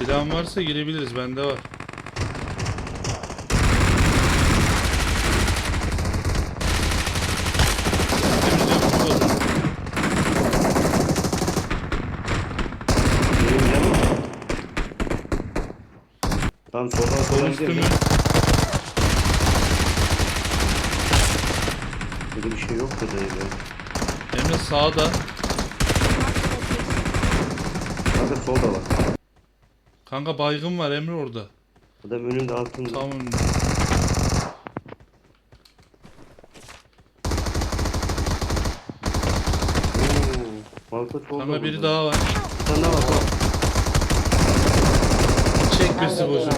Silahın varsa girebiliriz. Bende var. Tamam soldan Sol soldan gidelim. Böyle bir şey yok da dayı be. Emre sağda. Kanka solda var. Kanka baygın var Emre orada. Adam önünde altında. Tam önünde. Oo, Malta solda. Kanka biri burada. daha var. Tane daha var. Çek birisi boşuna.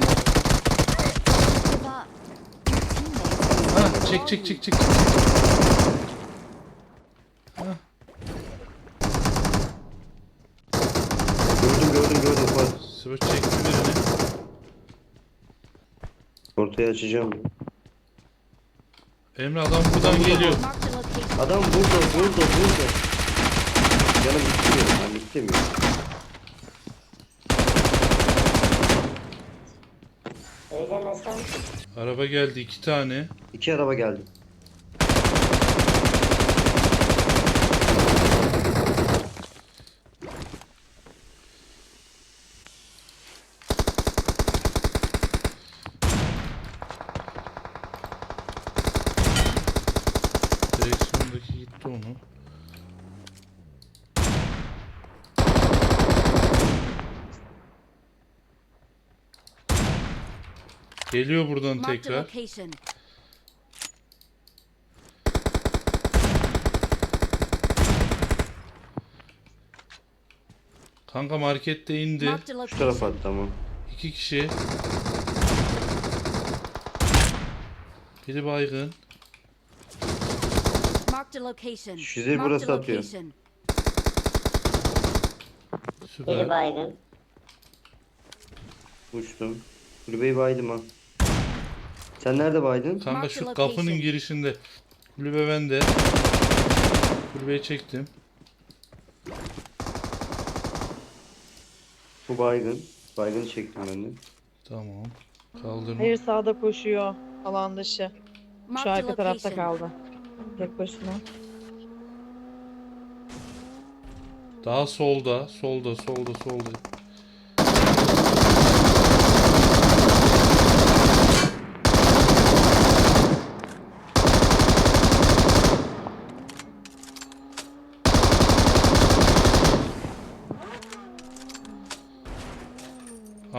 Ha çek çek çek çek. Ha, Gördüm gördüm gördüm. Bak. Sıvı çekti birini. Ortaya açacağım. Emre adam buradan geliyor. Adam burada burada burada. Canım gitmiyor. Ben gitmiyor. Eylemezsen Araba geldi iki tane. İki araba geldi. Direksiyondaki gitti onu. Geliyor buradan tekrar. Kanka markette indi. Şu tarafa attı ama. İki kişi. Biri baygın. Şize burası atıyor. location. biri Süper. baygın. Uçtum. Kulübeyi baydım ha. Sen nerede baydın? Kanka şu kapının girişinde. Kulübe bende. Kulübeyi çektim. Bu baygın. Baygını çektim ben de. Tamam. Kaldırma. Hayır sağda koşuyor alan dışı. Şu arka tarafta kaldı. Tek başına. Daha solda, solda, solda, solda.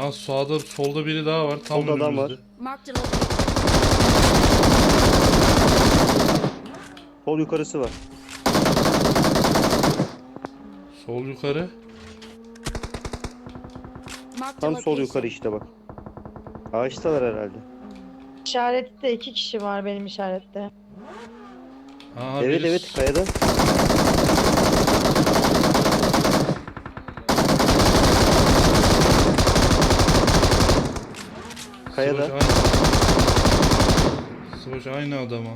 Ha sağda, solda biri daha var. Tam Solda adam var. önümüzde. Marked a location. Sol yukarısı var. Sol yukarı. Marked a Tam sol location. yukarı işte bak. Ağaçtalar herhalde. İşarette iki kişi var benim işarette. Ha, evet biri evet kayada. Kayada. Sıvaş aynı. Aynı adama.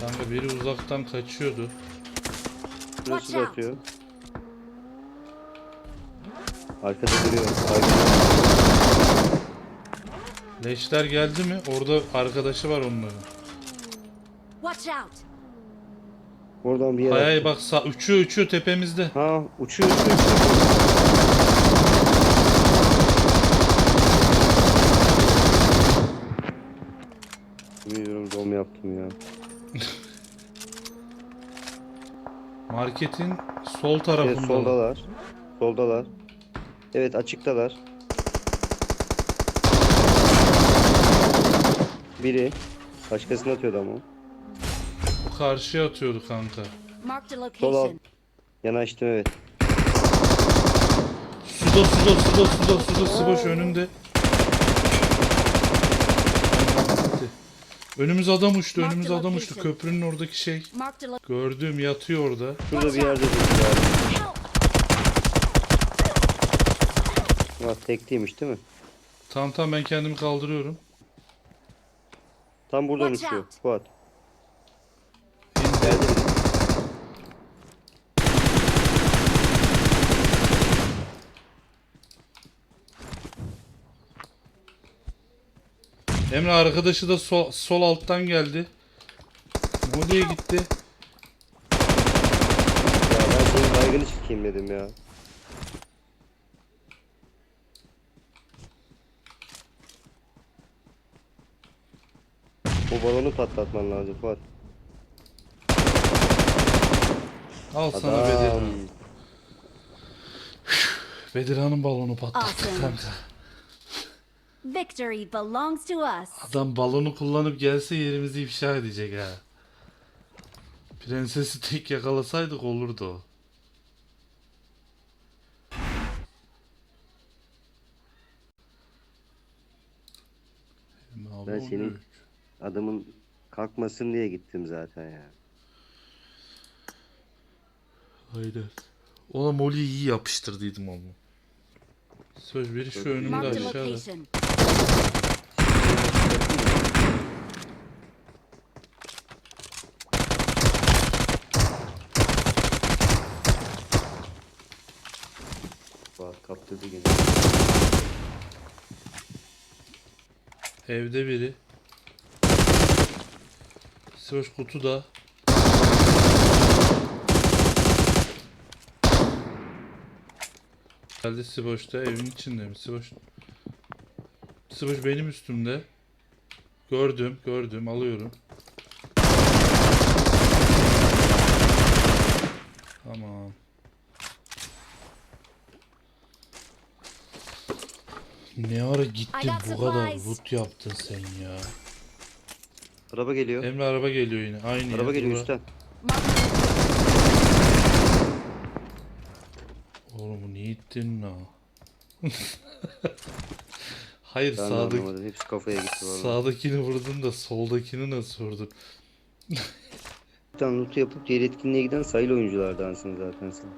Kanka biri uzaktan kaçıyordu. Watch da atıyor. Arkada duruyor. Baygın. Leşler geldi mi? Orada arkadaşı var onların. Watch out. Oradan bir yere. Hay hay attı. bak sağ uçuyor uçuyor tepemizde. Ha uçuyor uçuyor uçuyor. Bilmiyorum zom yaptım ya. Marketin sol Evet tarafında. soldalar. Soldalar. Evet açıktalar. Biri. Başkasını atıyordu ama. Bu karşıya atıyordu kanka. Sol location. Yanaştım evet. Suda suda suda suda suda sıboş önünde. Önümüz adam uçtu, önümüz adam uçtu. Köprünün oradaki şey. Gördüğüm yatıyor orada. Şurada bir yerde durdu abi. Ha, tek değilmiş değil mi? Tamam tamam ben kendimi kaldırıyorum. Tam buradan uçuyor. Fuat. Geldi. Emre arkadaşı da sol, sol alttan geldi. Moli'ye gitti. Ya ben senin baygını çıkayım dedim ya. O balonu patlatman lazım Fuat. Al sana Adam. Bedirhan. Bedirhan'ın balonu patlattı Awesome. kanka. Victory belongs to us. Adam balonu kullanıp gelse yerimizi ifşa edecek ha. Prensesi tek yakalasaydık olurdu o. Ben senin-? Adamın kalkmasın diye gittim zaten ya. Aynen. Ona Molly'yi iyi yapıştırdıydım ama. Söz biri şu önümde aşağıda. Fuat kaptırdı gene. Evde biri. Sivoş kutuda. Geldi Sivoş da evin içinde mi? Sivoş. Sivoş benim üstümde. Gördüm, gördüm, alıyorum. Tamam. Ne ara gittin bu kadar loot yaptın sen ya. Araba geliyor. Emre araba geliyor yine. Aynı Araba yer. geliyor Bura- üstten. Marked Oğlum niye ittin la? Hayır Ben sağdaki, anlamadım. Hepsi kafaya gitti valla. sağdakini vurdun da soldakini nasıl vurdun? Tane loot yapıp diğer etkinliğe giden sayılı oyunculardansın zaten sen.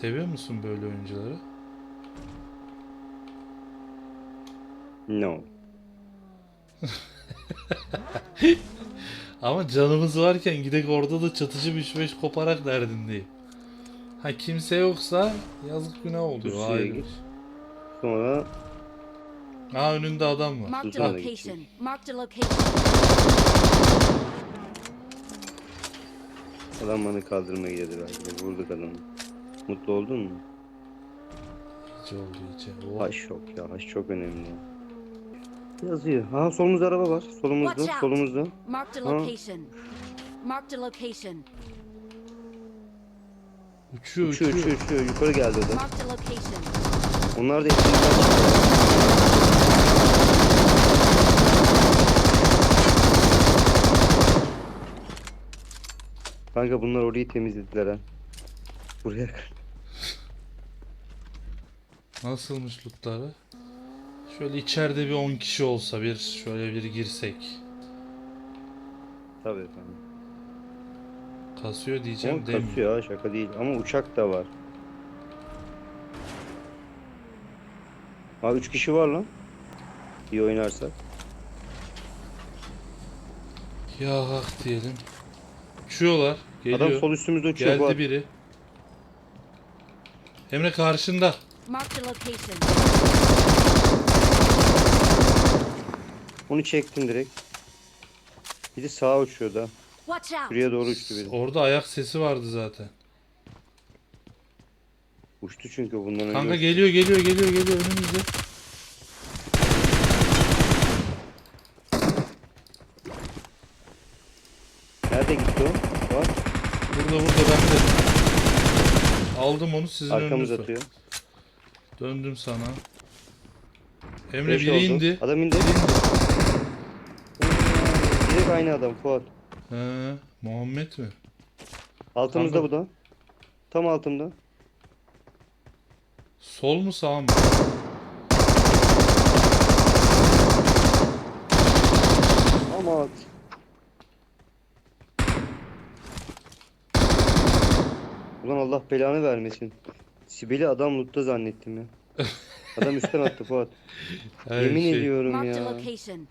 Seviyor musun böyle oyuncuları? No. Ama canımız varken gidek orada da çatıcı bir beş koparak derdindeyim. Ha kimse yoksa yazık günah oluyor. Pusuya Ayrı. git. Sonra Ha önünde adam var. Marked a location. Marked a location. adam bana kaldırmaya geldi belki. Vurduk adamı. Mutlu oldun mu? İyice oldu iyice. Oh. Haş yok ya. Haş çok önemli. Yazıyor. Ha solumuzda araba var. Solumuzda. Watch out. Solumuzda. Marked a Huh? location. Marked a location. Uçuyor Uçuyor uçuyor. uçuyor uçuyor. Yukarı geldi o da. Marked a location. Onlar da çıktı. Kanka bunlar orayı temizlediler ha. Buraya Nasılmış lootları? Şöyle içeride bir 10 kişi olsa bir şöyle bir girsek. Tabii efendim. Kasıyor diyeceğim Ama demiyor. kasıyor ha şaka değil. Ama uçak da var. Ha 3 kişi var lan. İyi oynarsak. Ya hak diyelim. Uçuyorlar. Geliyor. Adam sol üstümüzde uçuyor. Geldi Fuat. biri. Emre karşında. Marked a location. Onu çektim direkt. Bir de sağa uçuyor da. Watch out. Şuraya doğru uçtu biri. Orada ayak sesi vardı zaten. Uçtu çünkü bundan önce. Kanka uçtu. geliyor geliyor geliyor geliyor önümüzde. Nerede gitti o? Var. Burada burada ben de. Aldım onu sizin Arkamız önünüze. atıyor. Döndüm sana. Emre Beş biri oldu. indi. Adam indi. Direkt aynı adam Fuat. He, Muhammed mi? Altımızda Kanka. bu da. Tam altımda. Sol mu sağ mı? Ama at. Ulan Allah belanı vermesin. Sibel'i adam lootta zannettim ya. Adam üstten attı Fuat. Her Yemin şey. ediyorum Marked a ya. location.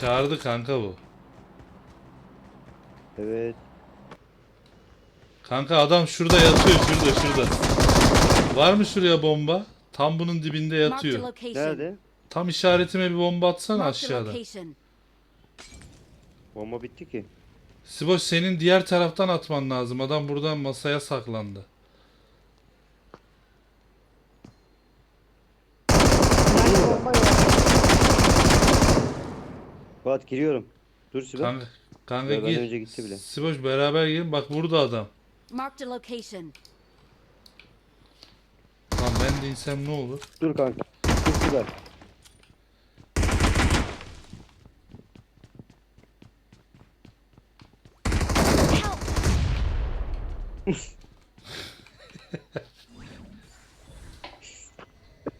Çağırdı kanka bu. Evet. Kanka adam şurada yatıyor şurada şurada. Var mı şuraya bomba? Tam bunun dibinde yatıyor. Nerede? Tam işaretime bir bomba atsana aşağıda. Bomba bitti ki. Siboş senin diğer taraftan atman lazım. Adam buradan masaya saklandı. Fuat giriyorum. Dur Sibel. Kanka, kanka benden gir. önce gitti bile. Siboş beraber gelin. Bak burada adam. Marked a location. Lan ben de insem ne olur? Dur kanka. Dur Sibel. Help!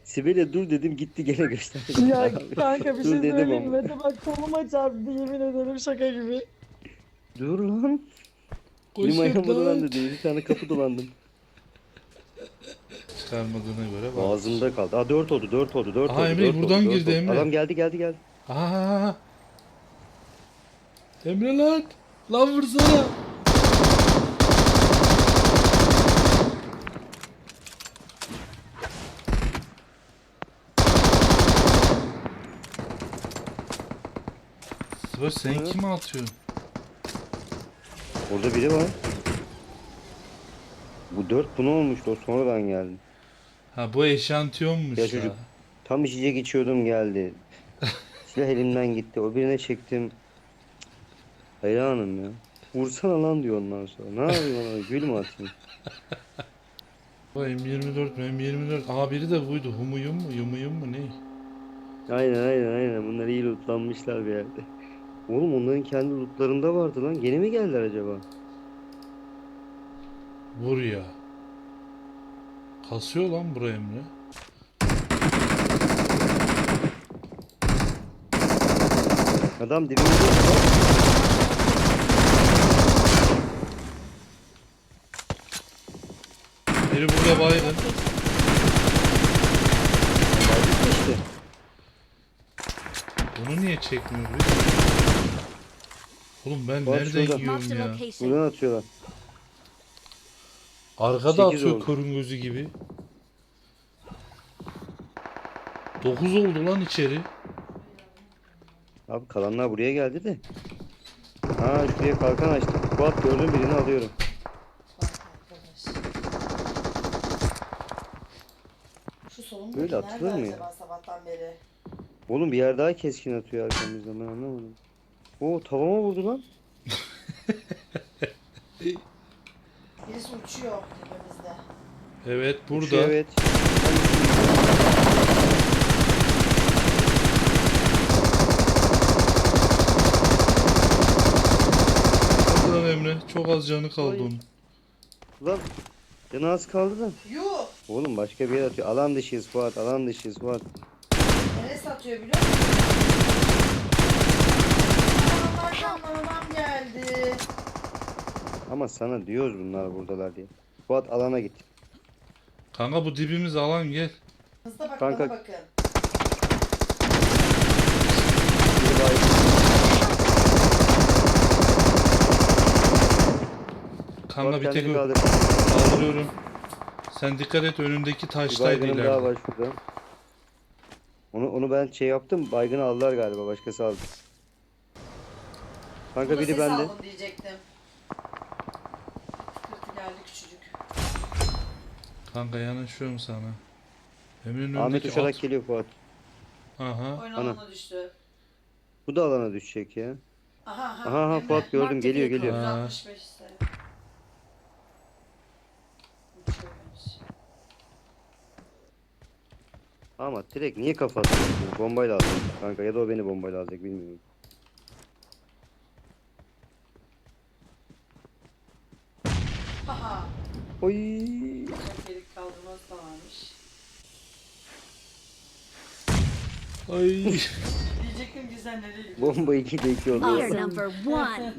Sibel'e dur dedim gitti gene gösterdi. Ya kanka bir Dur şey dedim söyleyeyim ama. mi? Mete bak koluma çarptı yemin ederim şaka gibi. Dur lan. Koşun Benim ayağıma lan. dolandı diye bir tane kapı dolandım. Çıkarmadığına göre bak. Boğazımda kaldı. Aa 4 oldu 4 oldu 4 Aha, oldu. Emre dört buradan oldu, dört girdi oldu. Emre. Adam geldi geldi geldi. Aa! Emre lan! Lan vursana! Sıvır sen Evet. kime atıyorsun? Orada biri var. Bu 4 bunu olmuştu o sonradan geldi. Ha bu eşantiyonmuş Ya ya. çocuk. Tam içecek içiyordum geldi. Silah elimden gitti. O birine çektim. Hayranım ya. Vursana lan diyor ondan sonra. Ne yapayım ona? Gül mü atayım? Bu M24 mi? M24. Aa biri de buydu. Humuyum mu? Yumuyum mu? Ne? Aynen aynen aynen. Bunlar iyi lootlanmışlar bir yerde. Oğlum onların kendi lootlarında vardı lan. Gene mi geldiler acaba? Vur ya. Kasıyor lan buraya Emre. Adam dibimizde. Biri burada baygın. Bunu niye çekmiyor biz? Oğlum ben Bak nereden şurada. yiyorum ya? Buradan atıyorlar. Arkada Sekiz atıyor oldu. korun gözü gibi. 9 oldu lan içeri. Abi kalanlar buraya geldi de. Ha şuraya kalkan açtım. Fuat gördüm birini alıyorum. Şu solun Böyle nerede atılır mı ya? sabahtan beri? Oğlum bir yer daha keskin atıyor arkamızdan ben anlamadım. Oo tavama vurdu lan. Birisi uçuyor tepemizde. Evet burada. Şu evet. Hadi lan Emre. Çok az canı kaldı Oy. onun. Lan canı az kaldı da. Yuh! Oğlum başka bir yer atıyor. Alan dışıyız Fuat. Alan dışıyız Fuat. Neresi atıyor biliyor musun? Adam geldi. Ama sana diyoruz bunlar buradalar diye. Fuat alana git. Kanka bu dibimiz alan gel. Hızla bak Kanka- bana bakın. Biri baygın. Kanka Fuat bir tek kendini kaldır. kaldırıyorum. Sen dikkat et önündeki Bir taştaydı baygınım daha ileride. var şurada. Onu, onu ben şey yaptım. Baygını aldılar galiba. Başkası aldı. Kanka biri bende. aldım diyecektim. Kırtı geldi küçücük. Kanka yanaşıyorum sana. Emre'nin Ahmet önündeki uçarak at. geliyor Fuat. Aha. Oyun Ana. alanına düştü. Bu da alana düşecek ya. Aha aha. Aha, aha, Emre. Fuat gördüm, Marked geliyor, geliyor. 165 ise. Uçuyormuş. Ama direkt niye kafa atıyorsun? Bombayla alacak kanka ya da o beni bombayla alacak bilmiyorum. Aha. Oy. Çok delik kaldırması da varmış. Ay. Diyecektim gidiyorsun? Bomba 2'de 2 oldu. We are number one.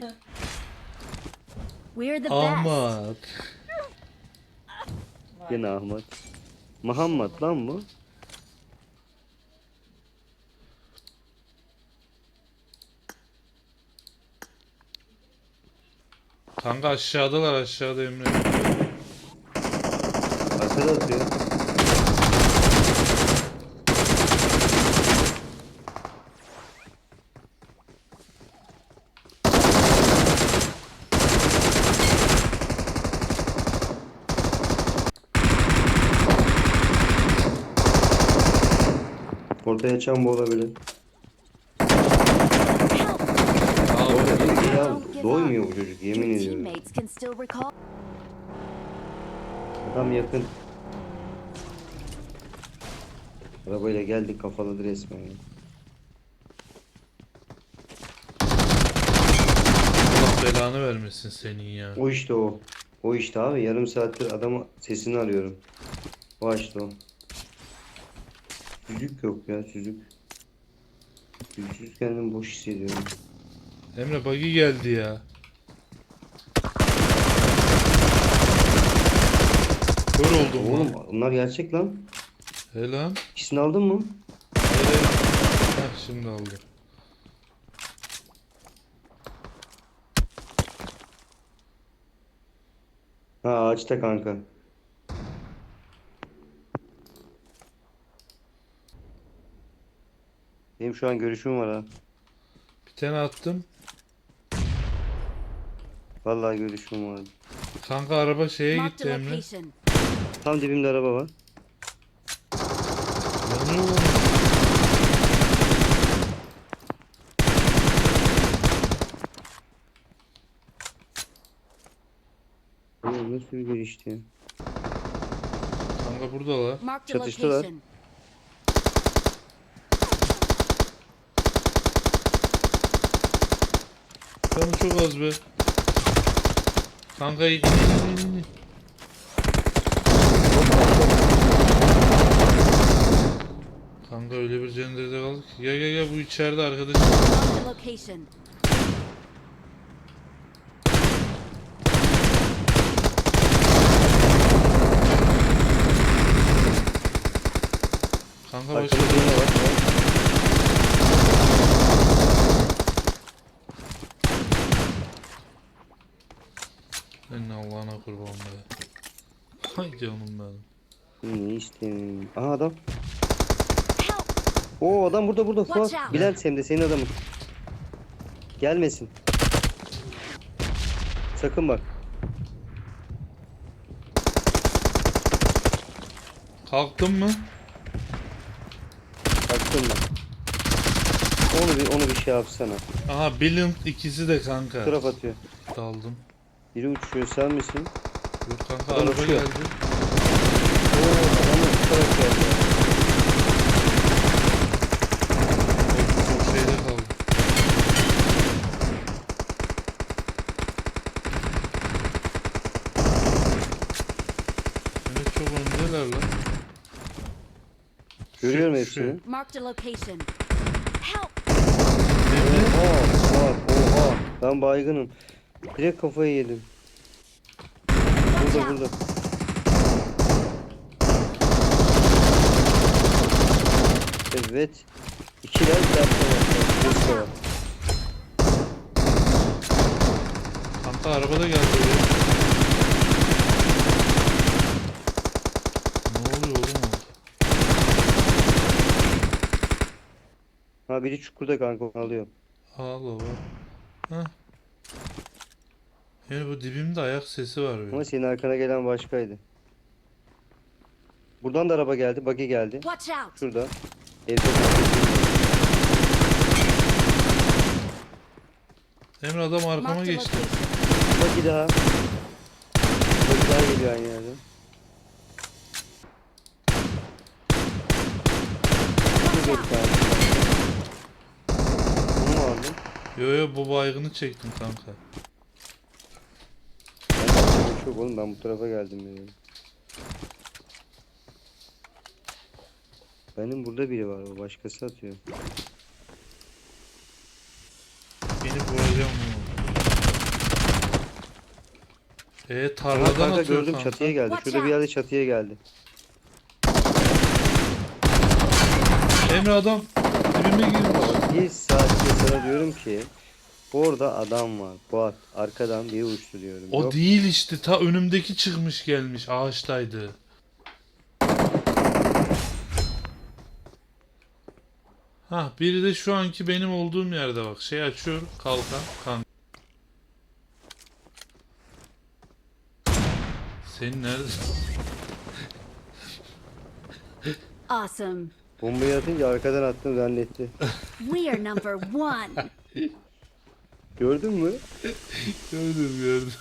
We're the best. Ahmet. Gene Ahmet. Muhammed lan bu. Kanka aşağıdalar aşağıda Emre. Aşağıda atıyor. Ortaya çambo olabilir. Doymuyor bu çocuk yemin ediyorum. teammates can still recall. Adam yakın. Arabayla geldik kafaladı resmen. ya. Allah belanı vermesin senin ya. O işte o. O işte abi yarım saattir adamı sesini arıyorum. O işte o. Çocuk yok ya çocuk. Çocuk kendimi boş hissediyorum. Emre buggy geldi ya. Kör oldum Oğlum lan. bunlar gerçek lan. He lan. İkisini aldın mı? Hayır. Heh, şimdi aldım. Ha ağaçta kanka. Benim şu an görüşüm var ha. Bir tane attım. Vallahi görüşüm var. Kanka araba şeye Marked gitti a Emre. location. Tam dibimde araba var. Yanıyor lan. Oğlum nasıl bir görüştü ya? Kanka buradalar. Marked a Çatıştılar. location. Çok az be. Kanka in in in in. Kanka öyle bir cenderede kaldık. Gel gel gel bu içeride arkadaş. Kanka başka Arkamda birine var. Senin Allah'ına kurban be. Hay canım benim. Ne isteyeyim? Aha adam. Oo adam burada burada. Fuat. Bilal sen de senin adamın. Gelmesin. Sakın bak. Kalktın mı? Baktım ben. Onu bir onu bir şey yapsana. Aha Billund ikisi de kanka. Taraf atıyor. Daldım. Biri uçuyor sen misin? Dur kanka Adam araba uçuyor. geldi. Oo adamın şu taraf geldi. Çok şeyde kaldı. Evet çok öndeler lan. Görüyorum Şu- hepsini. Marked a location. Help! Oha bak oha. Ben baygınım. Direkt kafayı yedim. Burada burada. Evet. İkiler dakika var. Kanka araba da geldi. Ne oluyor oğlum? Ha biri çukurda kanka onu alıyor. Allah var. Heh. Yani bu dibimde ayak sesi var Ama benim. senin arkana gelen başkaydı. Buradan da araba geldi. Buggy geldi. Watch out! Şurada. Evde Emre adam arkama Marked a geçti. location. Buggy daha. Buggy daha geliyor aynı yerden. Watch Şurada out! bir tane. Bunu mu aldın? Yo yo bu baygını çektim kanka. Çok oğlum ben bu tarafa geldim ya. Benim burada biri var o başkası atıyor. Beni vuracağım bunu. E Ama tarladan atıyor gördüm kanka. çatıya geldi. Şurada bir yerde çatıya geldi. Emre adam dibime girmiş. Bak bir saattir sana diyorum ki orada adam var. Fuat arkadan biri uçtu diyorum. O Yok, değil işte ta önümdeki çıkmış gelmiş ağaçtaydı. Ha biri de şu anki benim olduğum yerde bak şey açıyor kalkan kan. Senin nerede? Awesome. Bombayı atınca arkadan attım zannetti. We are number one. Gördün mü? Gördüm gördüm.